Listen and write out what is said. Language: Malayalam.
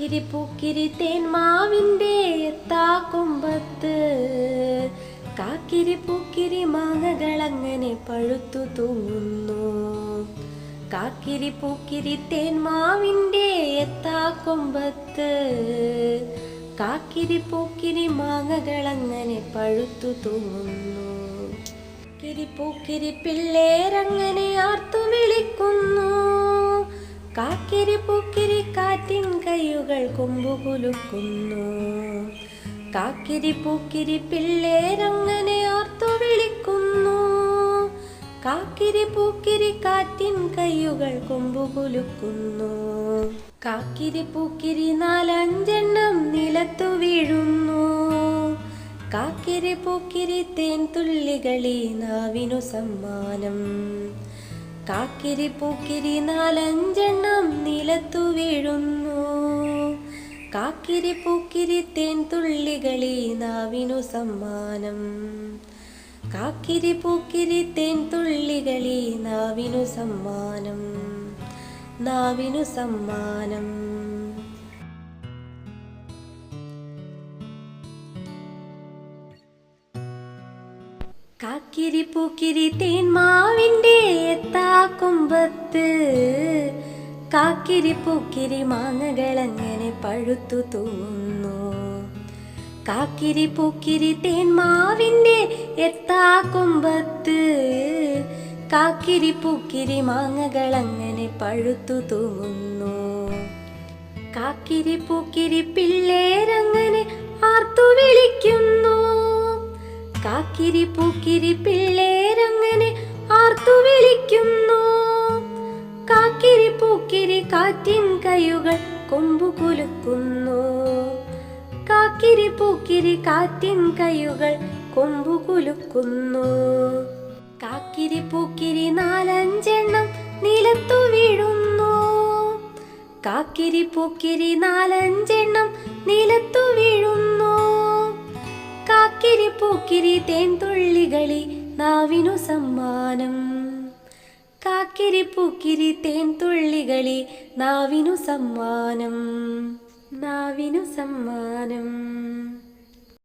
കാക്കിരി പൂക്കിരി തേന്മാവിന്റെ എത്താക്കൊമ്പത്ത് കാക്കിരി പൂക്കിരി മാങ്ങകളങ്ങനെ പഴുത്തു തൂങ്ങുന്നു. കാക്കിരി പൂക്കിരി തേന്മാവിന്റെ എത്താക്കൊമ്പത്ത് കാക്കിരി പൂക്കിരി മാങ്ങകളങ്ങനെ പഴുത്തു തൂങ്ങുന്നു. കിരി പൂക്കിരി പിള്ളേരങ്ങനെ ആർത്തു വിളിക്കുന്നു. കാക്കിരി പൂക്കിരി കൈയുകൾ കൊമ്പുകുലുക്കുന്നു കാക്കിരി പൂക്കിരി പിള്ളേരങ്ങനെ ഓർത്തു വിളിക്കുന്നു. കാക്കിരി പൂക്കിരി കാറ്റിൻ കൈയുകൾ കൊമ്പുകുലുക്കുന്നു കാക്കിരി പൂക്കിരി നാലഞ്ചെണ്ണം നിലത്തു വീഴുന്നു. കാക്കിരി പൂക്കിരി തേൻ തുള്ളികളി നാവിനു സമ്മാനം. കാക്കിരി പൂക്കിരി നാലഞ്ചെണ്ണം നിലത്തു വീഴുന്നു. കാക്കിരി പൂക്കിരി തേൻ തുള്ളികളെ നാവിനു സമ്മാനം. കാക്കിരി പൂക്കിരി തേൻ തുള്ളികളെ നാവിനു സമ്മാനം. നാവിനു സമ്മാനം. കാക്കിരി പൂക്കിരി തേൻ മാവിന്റെ എത്താ എത്താക്കൊമ്പത്ത് കാക്കിരി പൂക്കിരി മാങ്ങകളങ്ങനെ പഴുത്തു തൂന്നു. കാക്കിരി പൂക്കിരി തേന്മാവിന്റെ എത്താക്കൊമ്പത്ത് കാക്കിരി പൂക്കിരി മാങ്ങകൾ അങ്ങനെ പഴുത്തു തൂങ്ങുന്നു കാക്കിരി പൂക്കിരി പിള്ളേരങ്ങനെ ആർത്തു വിളിക്കുന്നു. കാക്കിരി പൂക്കിരി പിള്ളേരങ്ങനെ ആർത്തു വിളിക്കുന്നു. കൈയുകൾ കൊമ്പു കുലുക്കുന്നു. കാക്കിരി പൂക്കിരി കാറ്റിൻ കൈയുകൾ കൊമ്പു കുലുക്കുന്നു. കാക്കിരി പൂക്കിരി നാലഞ്ചെണ്ണം നിലത്തു വീഴുന്നു. കാക്കിരി പൂക്കിരി നാലഞ്ചെണ്ണം നിലത്തു വീഴുന്നു. കാക്കിരി പൂക്കിരി തേൻതുള്ളികളി നാവിനു സമ്മാനം. കാക്കിരി പുക്കിരി തേൻ തുള്ളികളി നാവിനു സമ്മാനം നാവിനു സമ്മാനം.